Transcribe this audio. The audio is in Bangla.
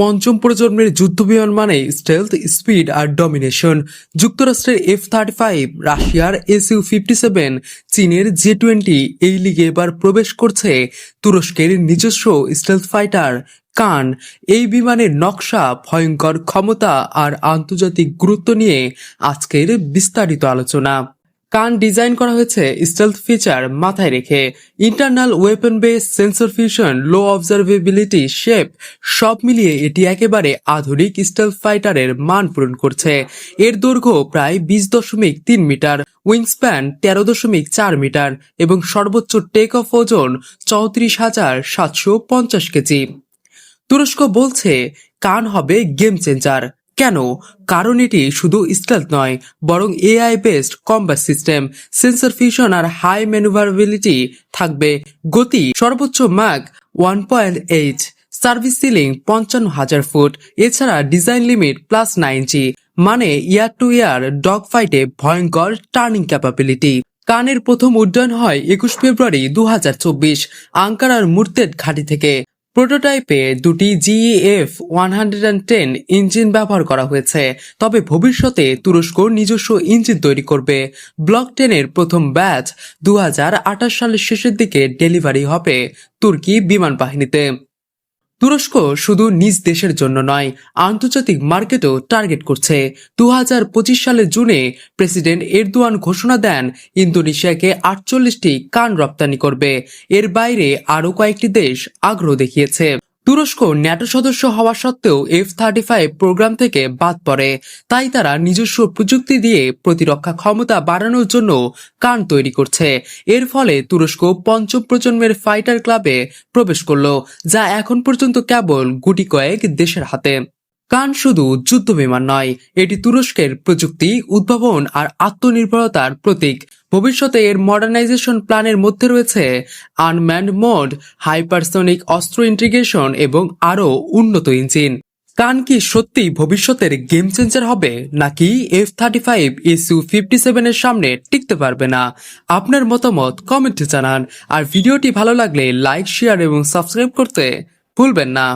পঞ্চম প্রজন্মের যুদ্ধবিমান মানে স্টেলথ স্পিড আর ডমিনেশন যুক্তরাষ্ট্রের এফ থার্টি ফাইভ রাশিয়ার এসইউ ফিফটি সেভেন চীনের জি টোয়েন্টি এই লিগে এবার প্রবেশ করছে তুরস্কের নিজস্ব স্টেলথ ফাইটার কান। এই বিমানের নকশা, ভয়ঙ্কর ক্ষমতা আর আন্তর্জাতিক গুরুত্ব নিয়ে আজকের বিস্তারিত আলোচনা। কান ডিজাইন করা হয়েছে স্টেলথ ফিচার মাথায় রেখে। Internal weapon base sensor fusion low observability shape সব মিলিয়ে এটি একেবারে আধুনিক স্টেলথ ফাইটারের মান পূরণ করছে। এর দৈর্ঘ্য প্রায় বিশ দশমিক তিন মিটার উইংস্প্যান তেরো দশমিক চার মিটার এবং সর্বোচ্চ টেক অফ ওজন চৌত্রিশ হাজার সাতশো পঞ্চাশ কেজি। তুরস্ক বলছে, কান হবে গেম চেঞ্জার কেন? কারণ এটি শুধু স্টেলথ নয়, বরং AI based combat system sensor fusion আর হাই ম্যানুভারেবিলিটি থাকবে। গতি সর্বোচ্চ mach one point eight service ceiling পঞ্চান্ন হাজার ফুট, এছাড়া design limit plus nine G মানে ইয়ার টু ইয়ার ডগ ফাইটে ভয়ঙ্কর টার্নিং ক্যাপাবিলিটি কানের প্রথম উড্ডয়ন হয় একুশ ফেব্রুয়ারি দু হাজার চব্বিশ, আঙ্কারার মুর্তেদ ঘাঁটি থেকে। প্রোটোটাইপে দুটি GF one hundred and ten engine ব্যবহার করা হয়েছে। তবে ভবিষ্যতে তুরস্ক নিজস্ব ইঞ্জিন তৈরি করবে। ব্লক টেনের প্রথম ব্যাচ দু হাজার আঠাশ সালের শেষের দিকে ডেলিভারি হবে তুর্কি বিমান বাহিনীতে তুরস্ক শুধু নিজ দেশের জন্য নয়, আন্তর্জাতিক মার্কেটও টার্গেট করছে। দু হাজার পঁচিশ সালের জুনে প্রেসিডেন্ট এরদোয়ান ঘোষণা দেন, ইন্দোনেশিয়াকে আটচল্লিশটি কান রপ্তানি করবে। এর বাইরে আরও কয়েকটি দেশ আগ্রহ দেখিয়েছে। তুরস্ক ন্যাটো সদস্য হওয়া সত্ত্বেও এফ থার্টি ফাইভ প্রোগ্রাম থেকে বাদ পড়ে। তাই তারা নিজস্ব প্রযুক্তি দিয়ে প্রতিরক্ষা ক্ষমতা বাড়ানোর জন্য কান তৈরি করছে। এর ফলে তুরস্ক পঞ্চম প্রজন্মের ফাইটার ক্লাবে প্রবেশ করল, যা এখন পর্যন্ত কেবল গুটি কয়েক দেশের হাতে। কান শুধু যুদ্ধ বিমান নয়, এটি তুরস্কের প্রযুক্তি, উদ্ভাবন আর আত্মনির্ভরতার প্রতীক। ভবিষ্যতে এর মডার্নাইজেশন প্ল্যানের মধ্যে রয়েছে আনম্যান্ড মোড হাইপারসনিক অস্ত্র ইন্টিগ্রেশন এবং আরও উন্নত ইঞ্জিন কান কি সত্যি ভবিষ্যতের গেম চেঞ্জার হবে, নাকি F thirty five Su fifty সেভেনের সামনে টিকতে পারবে না? আপনার মতামত কমেন্টে জানান। আর ভিডিওটি ভালো লাগলে লাইক শেয়ার এবং সাবস্ক্রাইব করতে ভুলবেন না।